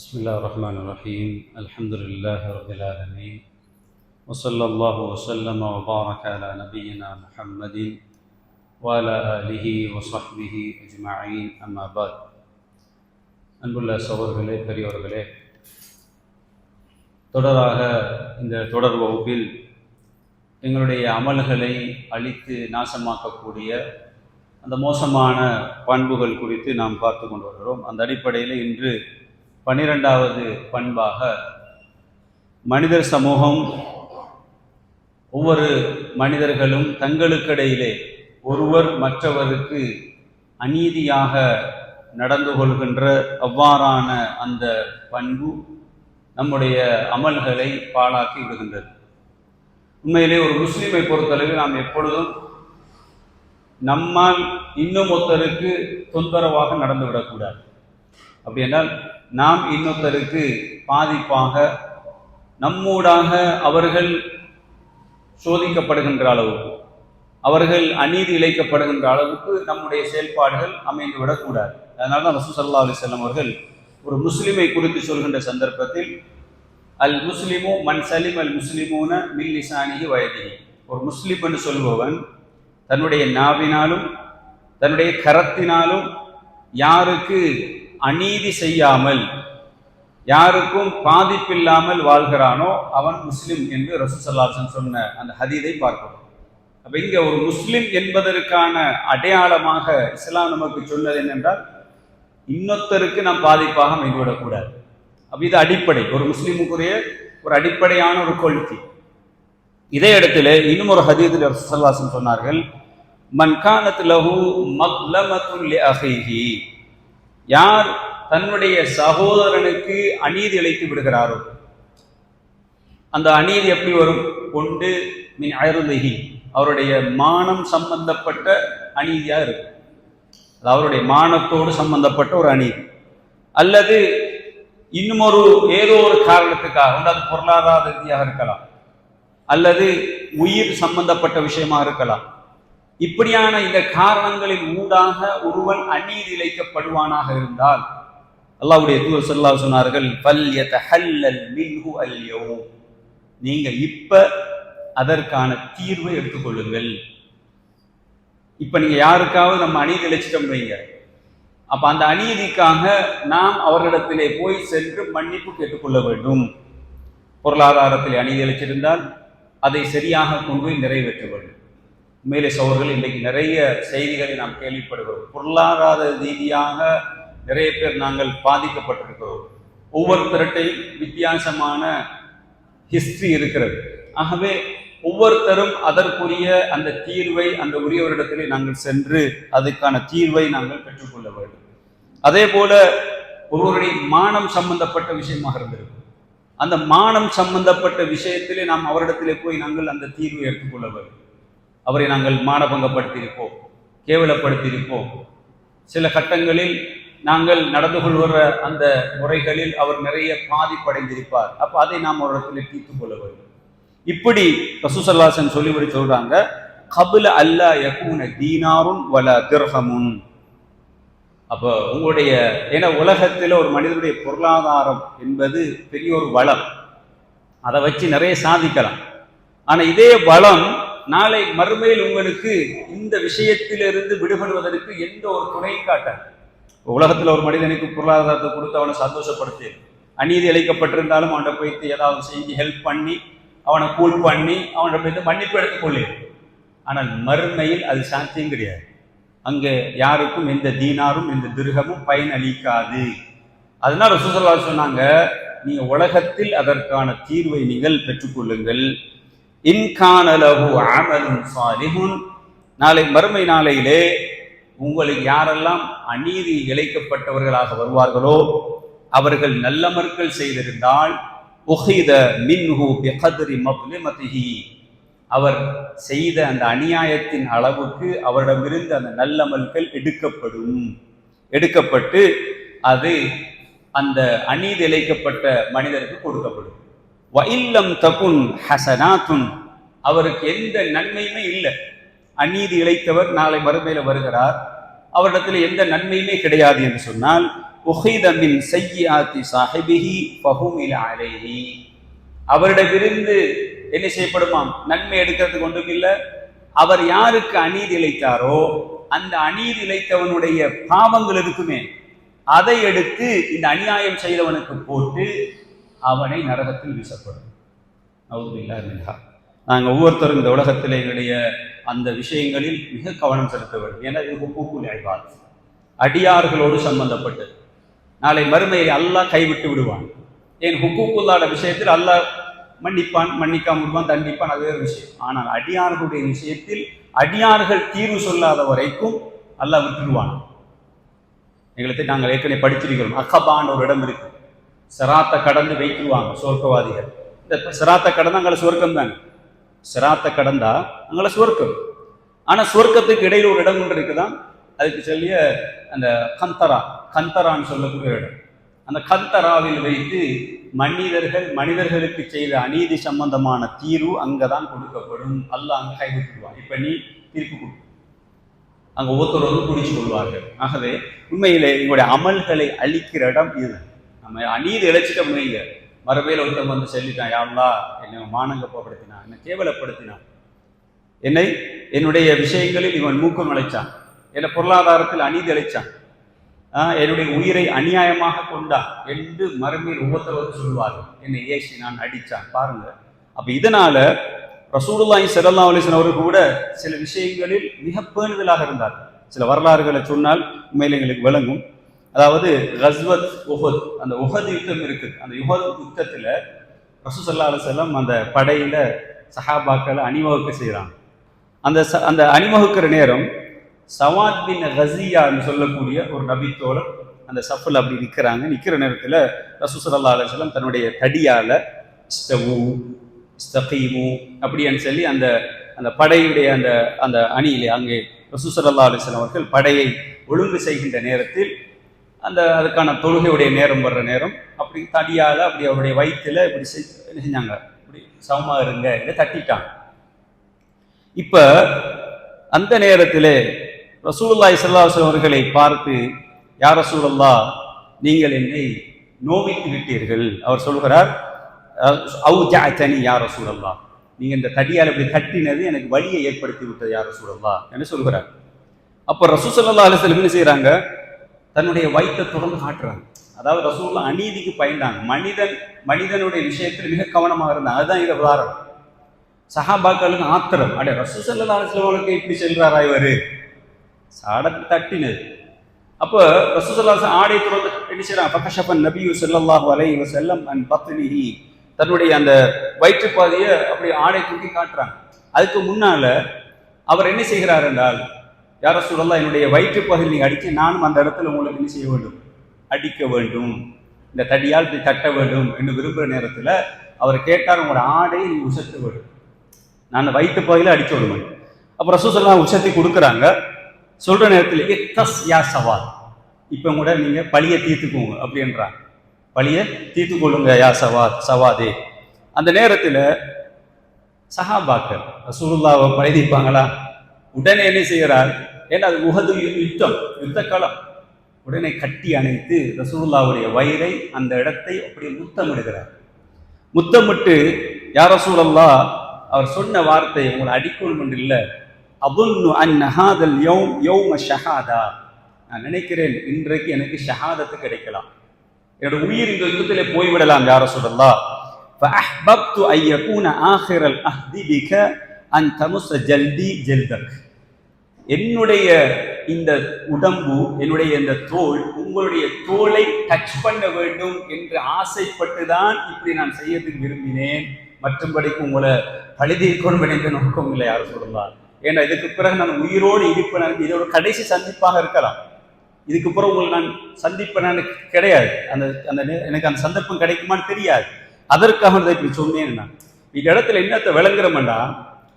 بسم الله الرحمن الرحيم الحمد لله رب العالمين وصلى الله وسلم وبارك على نبينا محمد وعلى آله وصحبه أجمعين أما بعد அன்புள்ள சகோதரர்களே பெரியவர்களே தொடராக இந்த தொடர் வகுப்பில் எங்களுடைய அமல்களை அழித்து நாசமாக்கக்கூடிய அந்த மோசமான பண்புகள் குறித்து நாம் பார்த்து கொண்டு வருகிறோம் அந்த அடிப்படையில் இன்று பனிரெண்டாவது பண்பாக மனிதர் சமூகம் ஒவ்வொரு மனிதர்களும் தங்களுக்கிடையிலே ஒருவர் மற்றவருக்கு அநீதியாக நடந்து கொள்கின்ற அவ்வாறான அந்த பண்பு நம்முடைய அமல்களை பாழாக்கி விடுகின்றது. உண்மையிலே ஒரு முஸ்லீமை பொறுத்தளவில் நாம் எப்பொழுதும் நம்மால் இன்னும் ஒருத்தருக்கு தொந்தரவாக நடந்துவிடக்கூடாது. அப்படி என்றால் நாம் இன்னொருத்தருக்கு பாதிப்பாக நம்மூடாக அவர்கள் சோதிக்கப்படுகின்ற அளவுக்கு அவர்கள் அநீதி இழைக்கப்படுகின்ற அளவுக்கு நம்முடைய செயல்பாடுகள் அமைந்து விடக்கூடாது அதனால தான் ரசூ சல்லா அலி செல்லம் அவர்கள் ஒரு முஸ்லிமை குறித்து சொல்கின்ற சந்தர்ப்பத்தில் அல் முஸ்லிமு மன் சலிம் அல் முஸ்லிமூன மில் லிசானிகி வயதிகி ஒரு முஸ்லிம் என்று சொல்பவன் தன்னுடைய நாவினாலும் தன்னுடைய கரத்தினாலும் யாருக்கு அநீதி செய்யாமல் யாருக்கும் பாதிப்பில்லாமல் வாழ்கிறானோ அவன் முஸ்லிம் என்று ரசூசல்லாசன் சொன்ன அந்த ஹதீதை பார்க்கிறோம். அப்ப இங்க ஒரு முஸ்லிம் என்பதற்கான அடையாளமாக இஸ்லாம் நமக்கு சொன்னது என்னென்றால் இன்னொருத்தருக்கு நாம் பாதிப்பாக மைவிடக்கூடாது அப்ப இது அடிப்படை. ஒரு முஸ்லிமுக்குரிய ஒரு அடிப்படையான ஒரு கொள்கை இதே இடத்துல இன்னும் ஒரு ஹதீதில் ரசூசல்லாசன் சொன்னார்கள் மன்கானத் லஹு மக்லமத்துல் அஹிஹி யார் தன்னுடைய சகோதரனுக்கு அநீதி இழைத்து விடுகிறாரோ அந்த அநீதி எப்படி வரும்? கொண்டு மின் அயருந்தகி அவருடைய மானம் சம்பந்தப்பட்ட அநீதியா இருக்கும். அது அவருடைய மானத்தோடு சம்பந்தப்பட்ட ஒரு அநீதி. அல்லது இன்னும் ஒரு ஏதோ ஒரு காரணத்துக்காக அது பொருளாதார ரீதியாக இருக்கலாம். அல்லது உயிர் சம்பந்தப்பட்ட விஷயமா இருக்கலாம். இப்படியான இந்த காரணங்களின் ஊடாக ஒருவன் அநீதி இழைக்கப்படுவானாக இருந்தால் அல்லாவுடைய தூர் சொல்லா சொன்னார்கள் நீங்க இப்ப அதற்கான தீர்வை எடுத்துக்கொள்ளுங்கள் இப்ப நீங்க யாருக்காவது நம்ம அநீதி இழைச்சிட்டோம் வைங்க. அப்ப அந்த அநீதிக்காக நாம் அவர்களிடத்திலே போய் சென்று மன்னிப்பு கேட்டுக்கொள்ள வேண்டும். பொருளாதாரத்தில் அநீதி இழைச்சிருந்தால் அதை சரியாக கொண்டு போய் நிறைவேற்ற வேண்டும். உண்மையிலே சோர்கள் இன்றைக்கு நிறைய செய்திகளை நாம் கேள்விப்படுகிறோம். பொருளாதார ரீதியாக நிறைய பேர் நாங்கள் பாதிக்கப்பட்டிருக்கிறோம். ஒவ்வொருத்தருட்டையும் வித்தியாசமான ஹிஸ்டரி இருக்கிறது. ஆகவே ஒவ்வொருத்தரும் அதற்குரிய அந்த தீர்வை அந்த உரியவரிடத்திலே நாங்கள் சென்று அதுக்கான தீர்வை நாங்கள் பெற்றுக்கொள்ள வேண்டும். அதே போல ஒருவருடைய மானம் சம்பந்தப்பட்ட விஷயமாக இருந்திருக்கும். அந்த மானம் சம்பந்தப்பட்ட விஷயத்திலே நாம் அவரிடத்திலே போய் நாங்கள் அந்த தீர்வை எடுத்துக்கொள்ள வேண்டும். அவரை நாங்கள் மானபங்கப்படுத்தியிருப்போம் கேவலப்படுத்தியிருப்போம். சில கட்டங்களில் நாங்கள் நடந்து கொள்கிற அந்த முறைகளில் அவர் நிறைய பாதிப்படைந்திருப்பார். அப்போ அதை நாம் ஒரு இடத்துல தீர்த்து கொள்ள வேண்டும். இப்படி ரசூசல்லாசன் சொல்லிவிட சொல்றாங்க கபில அல்லா யகூன தீனாரும் வல திர்ஹமுன். அப்போ உங்களுடைய ஏன்னா உலகத்தில் ஒரு மனிதனுடைய பொருளாதாரம் என்பது பெரிய ஒரு வளம். அதை வச்சு நிறைய சாதிக்கலாம். ஆனால் இதே வளம் நாளை மறுமையில் உங்களுக்கு இந்த விஷயத்திலிருந்து விடுபடுவதற்கு எந்த ஒரு துணையும் காட்டாது. உலகத்தில் ஒரு மனிதனுக்கு பொருளாதாரத்தை கொடுத்து அவனை சந்தோஷப்படுத்தி. அநீதி அளிக்கப்பட்டிருந்தாலும் அவனை போய்த்து ஏதாவது செஞ்சு ஹெல்ப் பண்ணி அவனை கூல் பண்ணி அவனை போய்த்து மன்னிப்பு எடுத்துக்கொள்ளு ஆனால் மறுமையில் அது சாத்தியம் கிடையாது. அங்கே யாருக்கும் எந்த தீனாரும் எந்த திருகமும் பயன் அளிக்காது. அதனால சுசலா சொன்னாங்க நீங்க உலகத்தில் அதற்கான தீர்வை நீங்கள் பெற்றுக்கொள்ளுங்கள் இன்கானலகு அமலும் சாலிஹுன். நாளை மறுமை நாளையிலே உங்களுக்கு யாரெல்லாம் அநீதி இழைக்கப்பட்டவர்களாக வருவார்களோ அவர்கள் நல்லமர்கள் செய்திருந்தால் உஹித மின்ஹு பிகத்ரி மப்லிமதிஹி. அவர் செய்த அந்த அநியாயத்தின் அளவுக்கு அவரிடமிருந்து அந்த நல்லமல்கள் எடுக்கப்படும். எடுக்கப்பட்டு அது அந்த அநீதி இழைக்கப்பட்ட மனிதருக்கு கொடுக்கப்படும். வயில்லம் தகுன் ஹசனாத்துன் அவருக்கு எந்த நன்மையுமே இல்லை. அநீதி இழைத்தவர் நாளை மறுமையில் வருகிறார். அவரிடத்தில் எந்த நன்மையுமே கிடையாது என்று சொன்னால் உஹைதமின் செய்யாத்தி சாஹிபிஹி பகுமில அலைஹி. அவரிடமிருந்து என்ன செய்யப்படுமாம்? நன்மை எடுக்கிறதுக்கு ஒன்றும் இல்லை. அவர் யாருக்கு அநீதி இழைத்தாரோ அந்த அநீதி இழைத்தவனுடைய பாவங்கள் இருக்குமே அதை எடுத்து இந்த அநியாயம் செய்தவனுக்கு போட்டு அவனை நரகத்தில் வீசப்படும். அவுதுல்லா நாங்கள் ஒவ்வொருத்தரும் இந்த உலகத்தில் எங்களுடைய அந்த விஷயங்களில் மிக கவனம் செலுத்த வேண்டும். ஏன்னா இது ஹுக்கூக்குல் ஐபாத் அடியார்களோடு சம்பந்தப்பட்டது நாளை மறுமையை அல்லாஹ் கைவிட்டு விடுவான். ஏன் ஹுக்கூக்குல்லாட விஷயத்தில் அல்லாஹ் மன்னிப்பான் மன்னிக்காம விடுவான் தண்டிப்பான் அது வேறு விஷயம். ஆனால் அடியார்களுடைய விஷயத்தில் அடியார்கள் தீர்வு சொல்லாத வரைக்கும் அல்லாஹ் விட்டுடுவான் எங்களுக்கு நாங்கள் ஏற்கனவே படிச்சிருக்கிறோம் அகபான்னு ஒரு இடம் இருக்கு. சிராத்தை கடந்து வைத்துருவாங்க சொர்க்கவாதிகள். இந்த சிராத்தை கடந்து அங்கே சொர்க்கம் தாங்க சிராத்தை கடந்தா அங்கே சொர்க்கம். ஆனால் சொர்க்கத்துக்கு இடையில் ஒரு இடம் ஒன்று இருக்குதான் அதுக்கு சொல்லிய அந்த கந்தரா கந்தரான்னு சொல்லக்கூடிய இடம். அந்த கந்தராவில் வைத்து மனிதர்கள் மனிதர்களுக்கு செய்த அநீதி சம்பந்தமான தீர்வு அங்கதான் கொடுக்கப்படும். அல்ல அங்கே கைவிட்டுடுவான் இப்ப நீ தீர்ப்பு கொடு. அங்க ஒவ்வொருத்தர் வந்து குடிச்சு கொள்வார்கள். ஆகவே உண்மையிலே எங்களுடைய அமல்களை அழிக்கிற இடம் இதுதான். நம்ம அநீதி இழைச்சிட்டோம் வைங்க. மறுபடியில் ஒருத்தன் வந்து சொல்லிட்டான் யாருலா என்னை மானங்கப்படுத்தினான் என்னை கேவலப்படுத்தினான். என்னை என்னுடைய விஷயங்களில் இவன் மூக்கம் அழைச்சான். என்னை பொருளாதாரத்தில் அநீதி அழைச்சான். என்னுடைய உயிரை அநியாயமாக கொண்டான். என்று மறுமையில் ஒவ்வொருத்தர் சொல்வார் என்னை ஏசி நான் அடித்தான் பாருங்க. அப்போ இதனால ரசூலுல்லாஹி ஸல்லல்லாஹு அலிசன் அவர்கள் கூட சில விஷயங்களில் மிக பேணுதலாக இருந்தார். சில வரலாறுகளை சொன்னால் உண்மையில் எங்களுக்கு விளங்கும். அதாவது கஸ்வத் உஹத். அந்த உஹத் யுத்தம் இருக்குது அந்த உஹத் யுத்தத்தில் ரசூ சல்லா அலுவலம் அந்த படையில் சஹாபாக்களை அணிவகுக்க செய்கிறாங்க அந்த ச அந்த அணிவகுக்கிற நேரம் சவாத் பின் ஹசியான்னு சொல்லக்கூடிய ஒரு நபித்தோழர் அந்த சஃபில் அப்படி நிற்கிறாங்க நிற்கிற நேரத்தில் ரசூசல்லா அலுவலம் தன்னுடைய தடியால் ஸ்டவு ஸ்தகீமு அப்படின்னு சொல்லி அந்த அந்த படையுடைய அந்த அந்த அணியிலே அங்கே ரசூசல்லா அலுவலம் அவர்கள் படையை ஒழுங்கு செய்கின்ற நேரத்தில் அந்த அதுக்கான தொழுகையுடைய நேரம் வர்ற நேரம். அப்படி தடியால் அப்படி அவருடைய வயிற்றுல இப்படி செஞ்சாங்க? இப்படி சமமாக இருங்க இதை தட்டிட்டாங்க. இப்போ அந்த நேரத்தில் ரசூலுல்லாய் இஸ்லாசன் அவர்களை பார்த்து யார் ரசூலல்லா நீங்கள் என்னை நோவித்து விட்டீர்கள். அவர் சொல்கிறார் அவுஜாச்சனி யார் ரசூலல்லா நீங்கள் இந்த தடியால் இப்படி தட்டினது எனக்கு வழியை ஏற்படுத்தி விட்டது யார் ரசூலல்லா என்று சொல்கிறார். அப்போ ரசூசல்லா அலிஸ்லம் என்ன செய்கிறாங்க தன்னுடைய வயிற்றை தொடர்ந்து காட்டுறாங்க. அதாவது ரசூல்லா அநீதிக்கு பயந்தாங்க. மனிதன் மனிதனுடைய விஷயத்தில் மிக கவனமாக இருந்தாங்க அதுதான் இதை உதாரணம். சஹாபாக்களுக்கு ஆத்திரம். அடே ரசூசல்லா அலிஸ்லாம் இப்படி செல்றாரா இவர்? சாடத்து தட்டினது. அப்போ ரசூசல்லா ஆடை துறந்து என்ன செய்யறாங்க பக்கஷப்பன் நபியு செல்லல்லாஹு இவர் செல்லம் அன் பத்னிஹி. தன்னுடைய அந்த வயிற்றுப்பாதையை அப்படி ஆடை தூக்கி காட்டுறாங்க. அதுக்கு முன்னால அவர் என்ன செய்கிறார் என்றால் யார சொல்லலாம் என்னுடைய வயிற்றுப்பகுதியில் நீங்கள் அடிக்க நானும் அந்த இடத்துல உங்களுக்கு என்ன செய்ய வேண்டும்? அடிக்க வேண்டும். இந்த தடியால் இப்படி தட்ட வேண்டும் என்று விரும்புகிற நேரத்தில் அவர் கேட்டார் உங்களோட ஆடையை நீ உசத்து வேண்டும் நான் வயிற்று பகுதியில் அடிக்க விடுவேன். அப்போ ரசூசல்லாம் உசத்தி கொடுக்குறாங்க. சொல்கிற நேரத்தில் எத்தஸ் யா சவால். இப்போ கூட நீங்கள் பழியை தீர்த்துக்கோங்க அப்படின்றாங்க. பழியை தீர்த்து கொள்ளுங்க யா சவா சவாதே. அந்த நேரத்தில் சஹாபாக்கள் ரசூலுல்லாவை பழி உடனே என்ன செய்கிறார்? ஏன்னா அது உகது யுத்தம் யுத்த காலம் உடனே கட்டி அணைத்து ரசூல்லாவுடைய வயிறை அந்த இடத்தை அப்படியே முத்தமிடுகிறார். முத்தமிட்டு யார் ரசூலல்லா அவர் சொன்ன வார்த்தை உங்களை அடிக்கணும் இல்லை. அபுன்னு அந்நஹாதல் யௌம் யௌம ஷஹாதா. நான் நினைக்கிறேன் இன்றைக்கு எனக்கு ஷஹாதத்து கிடைக்கலாம். என்னோட உயிர் இந்த யுத்தத்திலே போய்விடலாம் யார சொல்லலா அன் தமுச ஜல்தி ஜெல்தக். என்னுடைய இந்த உடம்பு என்னுடைய இந்த தோல் உங்களுடைய தோலை டச் பண்ண வேண்டும் என்று ஆசைப்பட்டு தான் இப்படி நான் செய்யறதுக்கு விரும்பினேன். மற்றும்படிக்கு உங்களை கழுதியை கொண்டு நினைக்க நோக்கம் இல்லை யாரும் சொல்லலாம் ஏன்னா இதுக்கு பிறகு நான் உயிரோடு இருப்பேன். இதோட கடைசி சந்திப்பாக இருக்கலாம். இதுக்கு பிறகு உங்களை நான் சந்திப்பேன் கிடையாது. அந்த அந்த எனக்கு அந்த சந்தர்ப்பம் கிடைக்குமான்னு தெரியாது. அதற்காக இப்படி சொன்னேன் நான். இந்த இடத்துல என்னத்தை விளங்குறோம்னா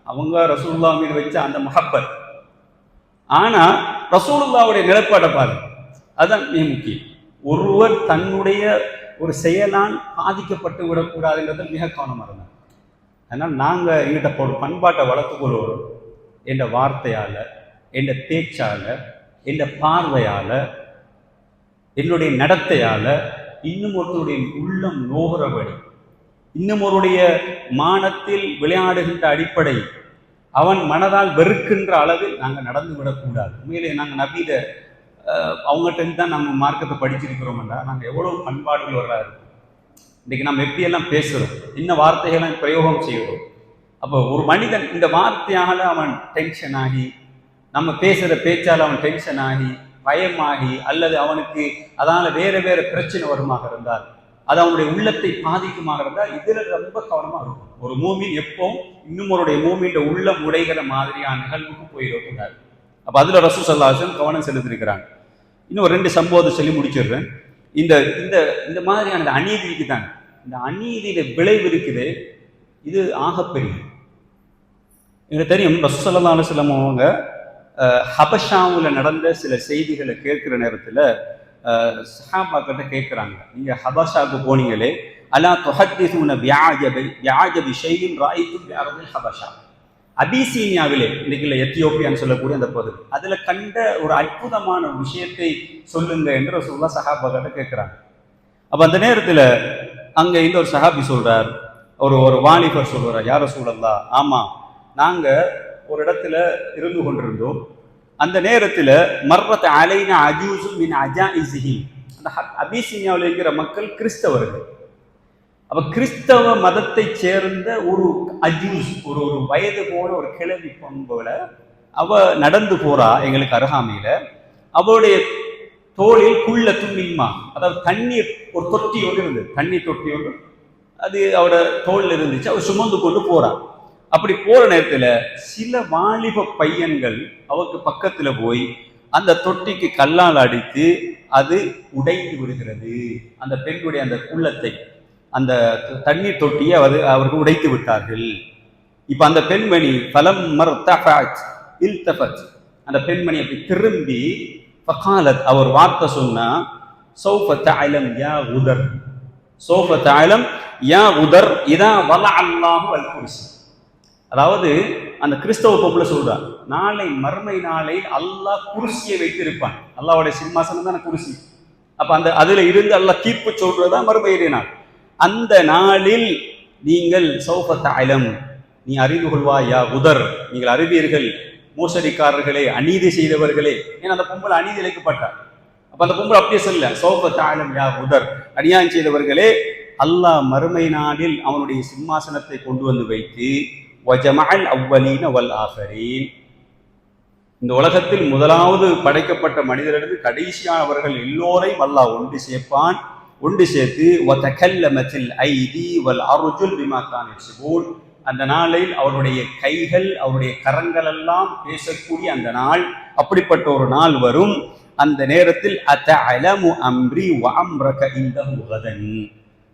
அவங்க ரசூல்லா மீது வச்ச அந்த மஹப்பத். ஆனா ரசூலுல்லாவுடைய நிலப்பாடை பாரு அதுதான் மிக முக்கியம். ஒருவர் தன்னுடைய ஒரு செயலால் பாதிக்கப்பட்டு விடக்கூடாதுன்றது மிக கவனமாக இருந்தாங்க. அதனால் நாங்கள் எங்கிட்ட ஒரு பண்பாட்டை வளர்த்துக்கொள்வோம். என்ற வார்த்தையால் என்ற பேச்சால் என்ற பார்வையால் என்னுடைய நடத்தையால் இன்னும் ஒருத்தருடைய உள்ளம் நோகிறபடி இன்னும் ஒருடைய மானத்தில் விளையாடுகின்ற அடிப்படை அவன் மனதால் வெறுக்கின்ற அளவில் நாங்கள் நடந்து விடக்கூடாது. உண்மையிலே நாங்கள் நபீத அவங்ககிட்ட தான் நம்ம மார்க்கத்தை படிச்சிருக்கிறோம்டா நாங்கள் எவ்வளோ பண்பாடுகள் வர்றாரு இன்றைக்கி நம்ம எப்படியெல்லாம் பேசுகிறோம் இன்ன வார்த்தைகளை பிரயோகம் செய்கிறோம். அப்போ ஒரு மனிதன் இந்த வார்த்தையால் அவன் டென்ஷன் ஆகி நம்ம பேசுகிற பேச்சால் அவன் டென்ஷன் ஆகி பயமாகி அல்லது அவனுக்கு அதனால் வேறு வேறு பிரச்சனை வருமாக இருந்தால் அது அவனுடைய உள்ளத்தை பாதிக்குமாக இருந்தால் ரொம்ப கவனமாக இருக்கும் ஒரு மூமின் எப்போ இன்னும் ஒருடைய மூமின் உள்ள உடைகிற மாதிரியான நிகழ்வுக்கு போயிடக்கூடாது அப்போ அதில் ரசூ சல்லாசன் கவனம் செலுத்திருக்கிறாங்க. இன்னும் ரெண்டு சம்பவத்தை சொல்லி முடிச்சிடுறேன். இந்த இந்த இந்த மாதிரியான அநீதிக்கு தான். இந்த அநீதியில விளைவு இருக்குது. இது ஆகப்பெரிய எனக்கு தெரியும் ரசூசல்லா அலுவலம் அவங்க ஹபஷாவில் நடந்த சில செய்திகளை கேட்குற நேரத்தில் சஹாபாக்கிட்ட கேட்குறாங்க நீங்கள் ஹபஷாவுக்கு போனீங்களே அலா தொஹத்திசூன வியாஜபை வியாஜபி ஷெய்கின் ராய்க்கும் வியாரதில் ஹபஷா. அபிசீனியாவிலே இன்னைக்கு எத்தியோப்பியான்னு சொல்லக்கூடிய அந்த பகுதி அதில் கண்ட ஒரு அற்புதமான விஷயத்தை சொல்லுங்க என்று சொல்ல சஹாபாக்கிட்ட கேட்குறாங்க அப்போ அந்த நேரத்தில் அங்கே இந்த ஒரு சஹாபி சொல்கிறார் ஒரு ஒரு வாலிபர் சொல்கிறார் யார சூழல்லா ஆமாம் நாங்கள் ஒரு இடத்துல இருந்து கொண்டிருந்தோம் அந்த நேரத்தில் மர்ரத் அலைன அஜூசு மின் அஜா இசிஹி அந்த அபிசீனியாவில் இருக்கிற மக்கள் கிறிஸ்தவர்கள். அப்போ கிறிஸ்தவ மதத்தை சேர்ந்த ஒரு அஜூஸ் ஒரு ஒரு வயது போல ஒரு கிழவி பண்போல அவ நடந்து போறா எங்களுக்கு அருகாமையில. அவளுடைய தோளில் குள்ள தும்மின்மா அதாவது தண்ணீர் ஒரு தொட்டி ஒன்று இருந்தது. தண்ணீர் தொட்டி ஒன்று. அது அவட தோளில் இருந்துச்சு. அவள் சுமந்து கொண்டு போறா. அப்படி போற நேரத்துல சில வாலிப பையன்கள் அவருக்கு பக்கத்துல போய் அந்த தொட்டிக்கு கல்லால் அடித்து அது உடைந்து விடுகிறது. அந்த பெண்ணுடைய அந்த குள்ளத்தை அந்த தண்ணீர் தொட்டியை அவர் அவர்கள் உடைத்து விட்டார்கள். இப்ப அந்த பெண்மணி பலம் இல்தபத் அந்த பெண்மணி அப்படி திரும்பி ஃபகாலத் அவர் வார்த்தை சொன்னா சௌஃப தஅலம் யா உதர். சௌஃப தஅலம் யா உதர் இதா வல அல்லாஹு அல் அதாவது அந்த கிறிஸ்தவ பொம்பளை சொல்றா நாளை மர்மை நாளை அல்லாஹ் குருசியை வைத்திருப்பான். அல்லாவுடைய சிம்மாசனம் தானே குருசி. அப்ப அந்த அதுல இருந்து அல்லாஹ் தீர்ப்பு சொல்றதா மறுமையிலே நாள். அந்த நாளில் நீங்கள் சௌபத்த அலம் நீ அறிந்து கொள்வாயா உதர். நீங்கள் அறிவீர்கள் மோசடிக்காரர்களே அநீதி செய்தவர்களே. ஏன்னா அந்த பொம்பளை அநீதி இழைக்கப்பட்டார் அப்ப அந்த பொம்பளை அப்படியே சொல்ல சௌபத்த அலம் யா உதர். அநியாயம் செய்தவர்களே அல்லாஹ் மறுமை நாளில் அவனுடைய சிம்மாசனத்தை கொண்டு வந்து வைத்து வஜமல் அவ்வலீன வல் ஆஃபரீன். இந்த உலகத்தில் முதலாவது படைக்கப்பட்ட மனிதரிலிருந்து கடைசியானவர்கள் எல்லோரையும் அல்லாஹ் ஒன்று சேர்ப்பான். ஒன்று சேர்த்து ஒத்தகல்லமத்தில் ஐதி வல் அருஜுல் பிமாக்கான் சிபூன் அந்த நாளில் அவருடைய கைகள் அவருடைய கரங்கள் எல்லாம் பேசக்கூடிய அந்த நாள் அப்படிப்பட்ட ஒரு நாள் வரும். அந்த நேரத்தில் அத்த அலமு அம்ரி வம்ரக இந்த முகதன்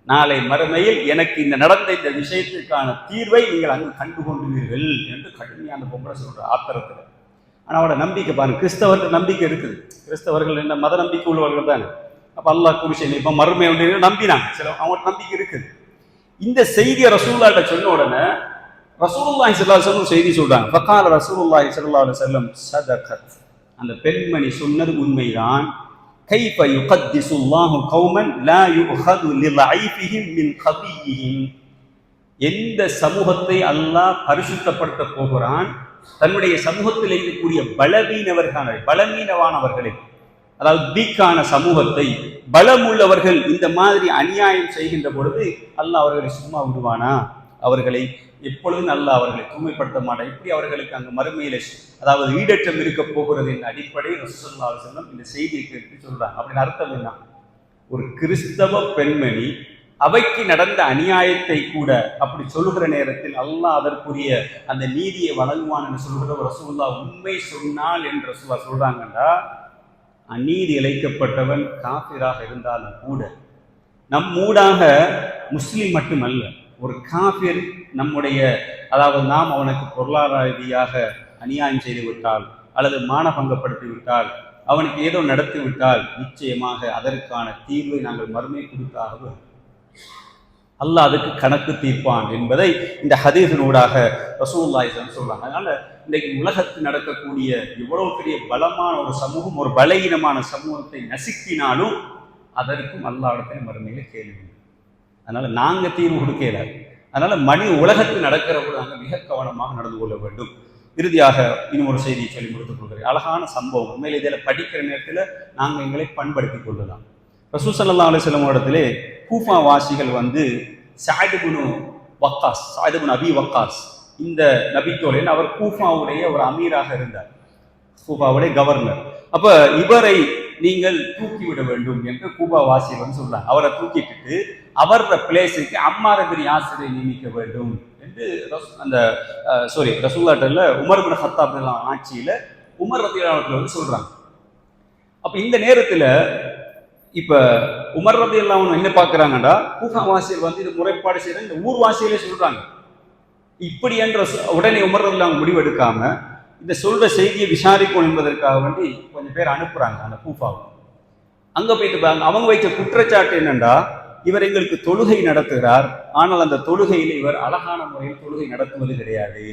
நாளை மறுமையில் எனக்கு இந்த நடந்த இந்த விஷயத்திற்கான தீர்வை நீங்கள் அங்கு கண்டு கொண்டுவீர்கள் என்று கடுமையான பொம்பளை சொல்கிற ஆத்திரத்தில். ஆனால் அவட நம்பிக்கை பாருங்க கிறிஸ்தவர்கள் நம்பிக்கை இருக்குது. கிறிஸ்தவர்கள் என்ன மத நம்பிக்கை உள்ளவர்கள் தானே. அப்போ அல்லாஹ் குருஷன் இப்போ மறுமை ஒன்று நம்பினாங்க. சில அவங்களுக்கு நம்பிக்கை இருக்குது. இந்த செய்தியை ரசூல்லாட்ட சொன்ன உடனே ரசூலுல்லாஹி சல்லா செல்லும் செய்தி சொல்கிறாங்க பக்கால ரசூலுல்லாஹி சல்லா செல்லும் சதகத். அந்த பெண்மணி சொன்னது உண்மைதான். கைஃப யுகத்திசு அல்லாஹு கௌமன் லா யுஹது லிலைஃபிஹிம் மின் கபியிஹிம் எந்த சமூகத்தை அல்லாஹ் பரிசுத்தப்படுத்த போகிறான்? தன்னுடைய சமூகத்தில் இருக்கக்கூடிய பலவீனவர்கள் பலவீனவானவர்களை அதாவது வீக்கான சமூகத்தை பலம் உள்ளவர்கள் இந்த மாதிரி அநியாயம் செய்கின்ற பொழுது அல்லாஹ் அவர்களை சும்மா விடுவானா? அவர்களை எப்பொழுதும் நல்லா அவர்களை தூய்மைப்படுத்த மாட்டான் இப்படி அவர்களுக்கு அங்கு மறுமையில அதாவது ஈடற்றம் இருக்க போகிறது என்ற அடிப்படையில் ரசூல்லா செல்லம் இந்த செய்தியை கேட்டு சொல்றாங்க. அப்படின்னு அர்த்தம் என்ன? ஒரு கிறிஸ்தவ பெண்மணி அவைக்கு நடந்த அநியாயத்தை கூட அப்படி சொல்லுகிற நேரத்தில் அல்லாஹ் அதற்குரிய அந்த நீதியை வழங்குவான் என்று சொல்கிற ரசூல்லா உண்மை சொன்னால் என்று ரசூல்லா சொல்றாங்கண்டா அநீதி இழைக்கப்பட்டவன் காபிராக இருந்தாலும் கூட நம் ஊடாக முஸ்லீம் மட்டுமல்ல ஒரு காபிர் நம்முடைய அதாவது நாம் அவனுக்கு பொருளாதார ரீதியாக அநியாயம் செய்து விட்டால் அல்லது மானபங்கப்படுத்தி விட்டால் அவனுக்கு ஏதோ நடத்தி விட்டால் நிச்சயமாக அதற்கான தீர்வை நாங்கள் மறுமை கொடுத்தாக அல்லாஹ் அதுக்கு கணக்கு தீர்ப்பான் என்பதை இந்த ஹதீஸினூடாக ரசூல்லாய் சொல்றாங்க. அதனால இன்றைக்கு உலகத்தில் நடக்கக்கூடிய இவ்வளவு பெரிய பலமான ஒரு சமூகம் ஒரு பலகீனமான சமூகத்தை நசுக்கினாலும் அதற்கும் அல்லாவிடத்தில் மறுமையில கேள்வி. அதனால் நாங்கள் தீர்வு கொடுக்கல அதனால் மணி உலகத்தில் நடக்கிறவங்க நாங்கள் மிக கவனமாக நடந்து கொள்ள வேண்டும். இறுதியாக இன்னும் ஒரு செய்தியை சொல்லி முடித்துக் கொள்கிறேன். அழகான சம்பவம். உண்மையில் இதில் படிக்கிற நேரத்தில் நாங்கள் எங்களை பண்படுத்திக் கொள்ளலாம். ரசூ சல்லா அலிஸ்லாம் இடத்திலே கூஃபா வாசிகள் வந்து சாயிதுபுனு வக்காஸ் சாயிதுபுன் அபி வக்காஸ் இந்த நபித்தோழன் அவர் கூஃபாவுடைய ஒரு அமீராக இருந்தார். கூஃபாவுடைய கவர்னர். அப்போ இவரை நீங்கள் தூக்கிவிட வேண்டும் என்று கூபா வாசியர் வந்து அவரை தூக்கிட்டு அவர பிளேஸுக்கு அம்மார் பின் யாசிரை நியமிக்க வேண்டும் என்று ரசூ- அந்த சாரி ரசூல்லாட்டில் உமர் பின் ஹத்தாப் எல்லாம் உமர் ரத்தியாளத்தில் வந்து சொல்றாங்க அப்போ இந்த நேரத்தில் இப்போ உமர் ரதி எல்லாம் என்ன பார்க்குறாங்கடா? கூகா வாசியர் வந்து இது முறைப்பாடு செய்யற இந்த ஊர் வாசியிலே சொல்றாங்க. இப்படி என்ற உடனே உமர் ரதி அவங்க எடுக்காமல் இந்த சொல்ற செய்தியை விசாரிக்கணும் என்பதற்காக வேண்டி கொஞ்சம் பேர் அனுப்புறாங்க அந்த பூஃபாவை. அங்க போயிட்டு பாருங்க அவங்க வைத்த குற்றச்சாட்டு என்னன்னா இவர் எங்களுக்கு தொழுகை நடத்துகிறார் ஆனால் அந்த தொழுகையில் இவர் அழகான முறையில் தொழுகை நடத்துவது கிடையாது.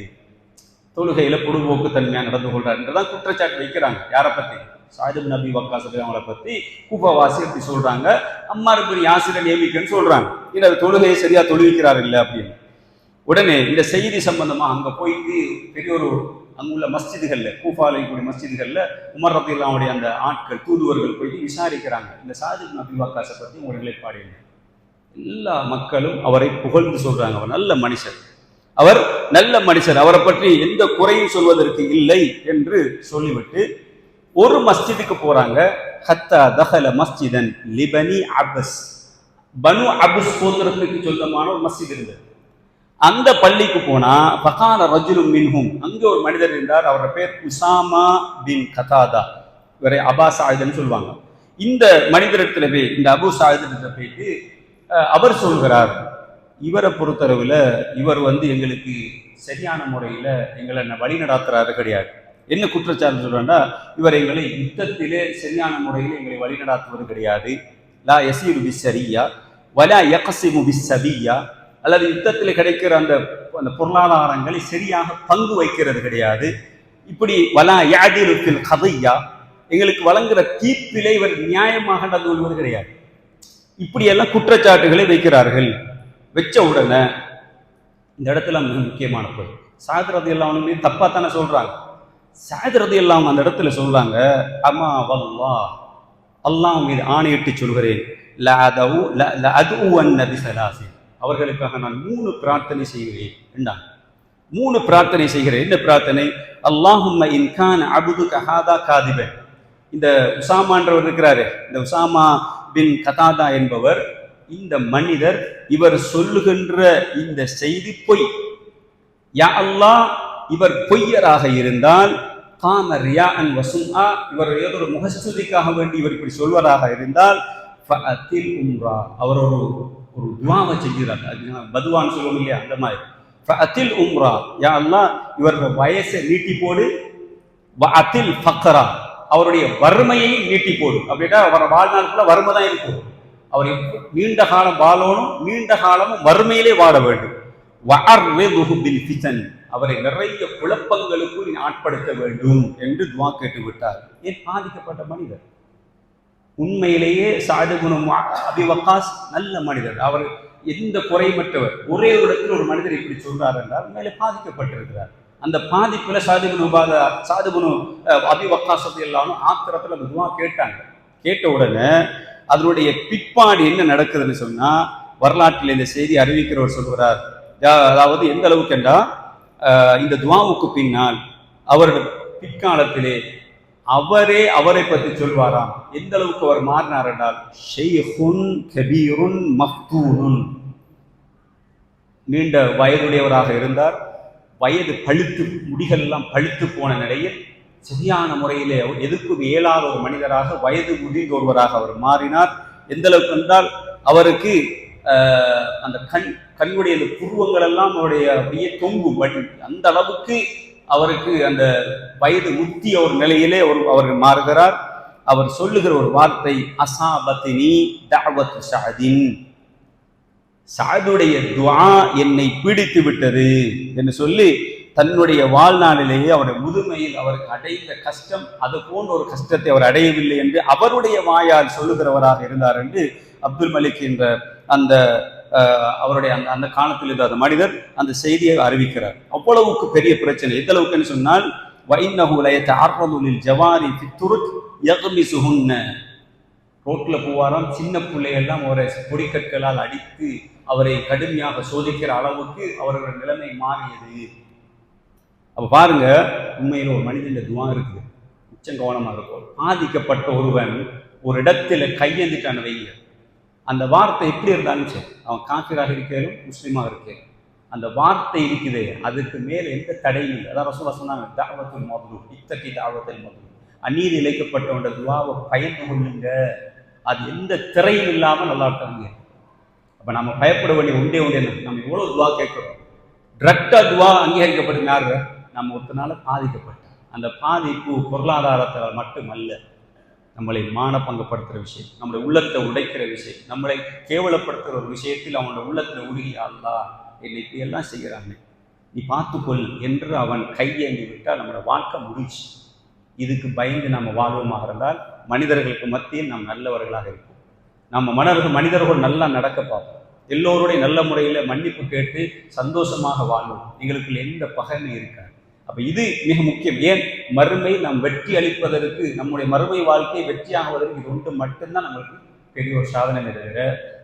தொழுகையில பொடுபோக்கு தன்மையாக நடந்து கொள்றார் என்றுதான் குற்றச்சாட்டு வைக்கிறாங்க. யாரை பத்தி? சாஜிப் நபி வக்காஸ் அவங்கள பத்தி கூப்பவாசி அப்படி சொல்றாங்க. அம்மா பெரிய யாசிரை நியமிக்கன்னு சொல்றாங்க. இல்லை அது தொழுகையை சரியா தொழுவிக்கிறார் இல்லை அப்படின்னு. உடனே இந்த செய்தி சம்பந்தமா அங்க போயிட்டு பெரிய ஒரு அங்குள்ள மஸ்ஜிதுகளில் கூஃபால கூடிய மஸ்ஜிதுகளில் உமர் ரத்தியல்லாவுடைய அந்த ஆட்கள் தூதுவர்கள் போய் விசாரிக்கிறாங்க. இந்த சாதிக் அபி வகாசை பற்றி ஒரு நிலைப்பாடு என்ன? எல்லா மக்களும் அவரை புகழ்ந்து சொல்றாங்க. அவர் நல்ல மனுஷர். அவர் நல்ல மனுஷர். அவரை பற்றி எந்த குறையும் சொல்வதற்கு இல்லை என்று சொல்லிவிட்டு ஒரு மஸ்ஜிதுக்கு போறாங்க. ஹத்தா தஹல மஸ்ஜிதன் லிபனி அபஸ். பனு அபுஸ் கோத்திரத்துக்கு சொந்தமான ஒரு மஸ்ஜித் இருந்தது. அந்த பள்ளிக்கு போனா பகான ரஜுலும் மின்ஹும். அங்கே ஒரு மனிதர் இருந்தார் அவரோட பேர் உசாமா பின் கதாதா. இவரை அபா சாயுதன்னு சொல்லுவாங்க. இந்த மனிதரிடத்துல போய் இந்த அபு சாயுதத்துல போயிட்டு அவர் சொல்கிறார் இவரை பொறுத்தளவில் இவர் வந்து எங்களுக்கு சரியான முறையில் எங்களை வழி நடாத்துறாரு கிடையாது. என்ன குற்றச்சாட்டு சொல்றேன்னா இவர் எங்களை யுத்தத்திலே சரியான முறையில் எங்களை வழிநடாத்துவது கிடையாது. லா எசீரு பி சரியா வலா யகசிமு பி சபியா அல்லது யுத்தத்தில் கிடைக்கிற அந்த அந்த பொருளாதாரங்களை சரியாக பங்கு வைக்கிறது கிடையாது. இப்படி வலா யாதிருத்தில் கதையா எங்களுக்கு வழங்குற தீர்ப்பிலே இவர் நியாயமாக நடந்து கொள்வது கிடையாது. இப்படியெல்லாம் குற்றச்சாட்டுகளை வைக்கிறார்கள். வச்ச உடனே இந்த இடத்துல மிக முக்கியமான பொருள் சாயத்ரதி எல்லாம் தப்பா தானே சொல்றாங்க. சாயத்ரதி எல்லாம் அந்த இடத்துல சொல்றாங்க அம்மா வல்லா அல்லாஹ் மீது ஆணையிட்டு சொல்கிறேன். லஅதவு ல- லஅதுவன்ன பிஸலாசின். அவர்களுக்காக நான் மூணு பிரார்த்தனை செய்கிறேன். என்றான் மூணு பிரார்த்தனை செய்கிறேன். என்ன பிரார்த்தனை? அல்லாஹும்ம இன்கான் அபுது கஹாதா காதிபன் இந்த உசாமான்றவர் இருக்கிறாரு இந்த உசாமா பின் கதாதா என்பவர் இந்த மனிதர் இவர் சொல்லுகின்ற இந்த செய்தி பொய். யா அல்லாஹ் இவர் பொய்யராக இருந்தால் காம ரியா ரியாஅன் ஆ இவர் ஏதோ ஒரு முகஸ்துதிக்காக வேண்டி இவர் இப்படி சொல்வதாக இருந்தால் உம்ரா. அவர் ஒரு ஒரு துவாவை செய்கிறார். அது பதுவான்னு சொல்லுவோம் இல்லையா அந்த மாதிரி. அத்தில் உம்ரா. யா இவர்கள் வயசை நீட்டி போடு. அத்தில் ஃபக்கரா அவருடைய வறுமையை நீட்டி போடு. அப்படின்னா அவர் வாழ்நாளுக்குள்ள வறுமை தான் இருக்கும் அவர் நீண்ட காலம் வாழணும் நீண்ட காலமும் வறுமையிலே வாழ வேண்டும். அவரை நிறைய குழப்பங்களுக்கு நீ ஆட்படுத்த வேண்டும் என்று துவா கேட்டு விட்டார் ஏன் பாதிக்கப்பட்ட மனிதர்? உண்மையிலேயே சாதுகுணம் அபி வக்காஸ் நல்ல மனிதர். அவர் எந்த குறைமற்றவர். ஒரே இடத்தில் ஒரு மனிதர் இப்படி சொல்றார் என்றால் மேலே பாதிக்கப்பட்டிருக்கிறார். அந்த பாதிப்புல சாதுகுணு உபாத சாதுகுணு அபி எல்லாரும் ஆத்திரத்தில் அந்த துவா கேட்டாங்க. கேட்ட உடனே அதனுடைய பிற்பாடு என்ன நடக்குதுன்னு சொன்னா வரலாற்றில் இந்த செய்தி அறிவிக்கிறவர் சொல்கிறார் யா- அதாவது எந்த அளவுக்கு என்றால் இந்த துவாவுக்கு பின்னால் அவர் பிற்காலத்திலே அவரே அவரை பற்றி சொல்வாராம். எந்த அளவுக்கு அவர் மாறினார் என்றால் ஷெய்ஹுன் கபீருன் மஃதூனுன். நீண்ட வயதுடையவராக இருந்தார். வயது பழுத்து முடிகள் எல்லாம் பழுத்து போன நிலையில் சரியான முறையிலே எதுக்கும் இயலாத ஒரு மனிதராக வயது முதிர்ந்த ஒருவராக அவர் மாறினார். எந்த அளவுக்கு என்றால் அவருக்கு அந்த கண் கண்ணுடைய புருவங்கள் எல்லாம் அவருடைய அப்படியே தொங்கும் வழி. அந்த அளவுக்கு அவருக்கு அந்த வயது முத்திய ஒரு நிலையிலே ஒரு அவர் மாறுகிறார். அவர் சொல்லுகிற ஒரு வார்த்தை அசாபத்தினி தாவத் சஅதின் சாதுடைய துவா என்னை பீடித்து விட்டது என்று சொல்லி தன்னுடைய வாழ்நாளிலேயே அவருடைய முதுமையில் அவருக்கு அடைந்த கஷ்டம் அது போன்ற ஒரு கஷ்டத்தை அவர் அடையவில்லை என்று அவருடைய வாயால் சொல்லுகிறவராக இருந்தார் என்று அப்துல் மலிக் என்ற அந்த அவருடைய அந்த அந்த காலத்தில் இருந்த அந்த மனிதர் அந்த செய்தியை அறிவிக்கிறார். அவ்வளவுக்கு பெரிய பிரச்சனை. எந்தளவுக்குன்னு சொன்னால் வைநகுலயத்தை லயத்த ஆர்வதுலில் ஜவாரி ஃபித்துருத் யக்மிசுஹுன்ன. ரோட்ல போவாராம். சின்ன பிள்ளையெல்லாம் அவரை பொடிக்கற்களால் அடித்து அவரை கடுமையாக சோதிக்கிற அளவுக்கு அவர்களுடைய நிலைமை மாறியது. அப்ப பாருங்க உண்மையில் ஒரு மனிதன் துவா இருக்குது. உச்சம் கவனமாக இருக்கும். பாதிக்கப்பட்ட ஒருவன் ஒரு இடத்துல கையெழுந்துட்டான வைங்க. அந்த வார்த்தை எப்படி இருந்தாலும் சரி அவன் காஃபிராக இருக்கிறாலும் முஸ்லீமாக இருக்கிறான். அந்த வார்த்தை இருக்குது அதுக்கு மேலே எந்த தடையும் இல்லை. அதான் ரசூலா சொன்னாங்க தாவத்தில் மதுரு இத்தட்டி தாவத்தில் மதுரு அநீதி இழைக்கப்பட்டவன்ற துவாவை பயந்து கொள்ளுங்க. அது எந்த திரையும் இல்லாமல் நல்லா இருக்காங்க. அப்போ நம்ம பயப்பட வேண்டிய ஒன்றே உண்டே நம்ம எவ்வளோ துவா கேட்குறோம். டிரெக்டா துவா அங்கீகரிக்கப்படும் யாரு? நம்ம ஒருத்தனால பாதிக்கப்பட்டோம் அந்த பாதிப்பு பொருளாதாரத்தில் மட்டுமல்ல நம்மளை மானப்பங்கப்படுத்துகிற விஷயம் நம்முடைய உள்ளத்தை உடைக்கிற விஷயம் நம்மளை கேவலப்படுத்துகிற ஒரு விஷயத்தில் அவனோட உள்ளத்தில் உருகி அல்லா என்னை இப்படி எல்லாம் செய்கிறாங்க நீ பார்த்துக்கொள் என்று அவன் கையேந்தி விட்டால் நம்மளோட வாழ்க்கை முடிச்சு இதுக்கு பயந்து நாம் வாழ்வோமாக இருந்தால் மனிதர்களுக்கு மத்தியில் நாம் நல்லவர்களாக இருப்போம். நம்ம மனர்கள் மனிதர்கள் நல்லா நடக்க பார்ப்போம். எல்லோருடைய நல்ல முறையில் மன்னிப்பு கேட்டு சந்தோஷமாக வாழ்வோம். எங்களுக்கு எந்த பகைமை இருக்காது. அப்ப இது மிக முக்கியம். ஏன்? மறுமை நாம் வெற்றி அளிப்பதற்கு நம்முடைய மறுமை வாழ்க்கை வெற்றியாகுவதற்கு இது ஒன்று மட்டும்தான் நம்மளுக்கு பெரிய ஒரு சாதனை தவிர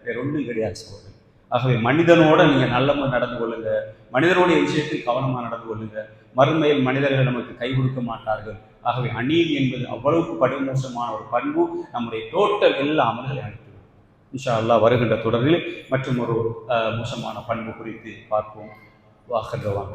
வேற ஒன்றும் கிடையாது சகோதரர் ஆகவே மனிதனோட நீங்க நல்ல முறை நடந்து கொள்ளுங்க. மனிதனுடைய விஷயத்தில் கவனமா நடந்து கொள்ளுங்க. மறுமையில் மனிதர்கள் நமக்கு கை கொடுக்க மாட்டார்கள். ஆகவே அநீதி என்பது அவ்வளவுக்கு படுமோசமான ஒரு பண்பு. நம்முடைய டோட்டல் எல்லா அமல்களை அனுப்பிவிடும் இன்ஷா அல்லாஹ் வருகின்ற தொடரில் மற்றும் ஒரு மோசமான பண்பு குறித்து பார்ப்போம். வாஹர் ரவான்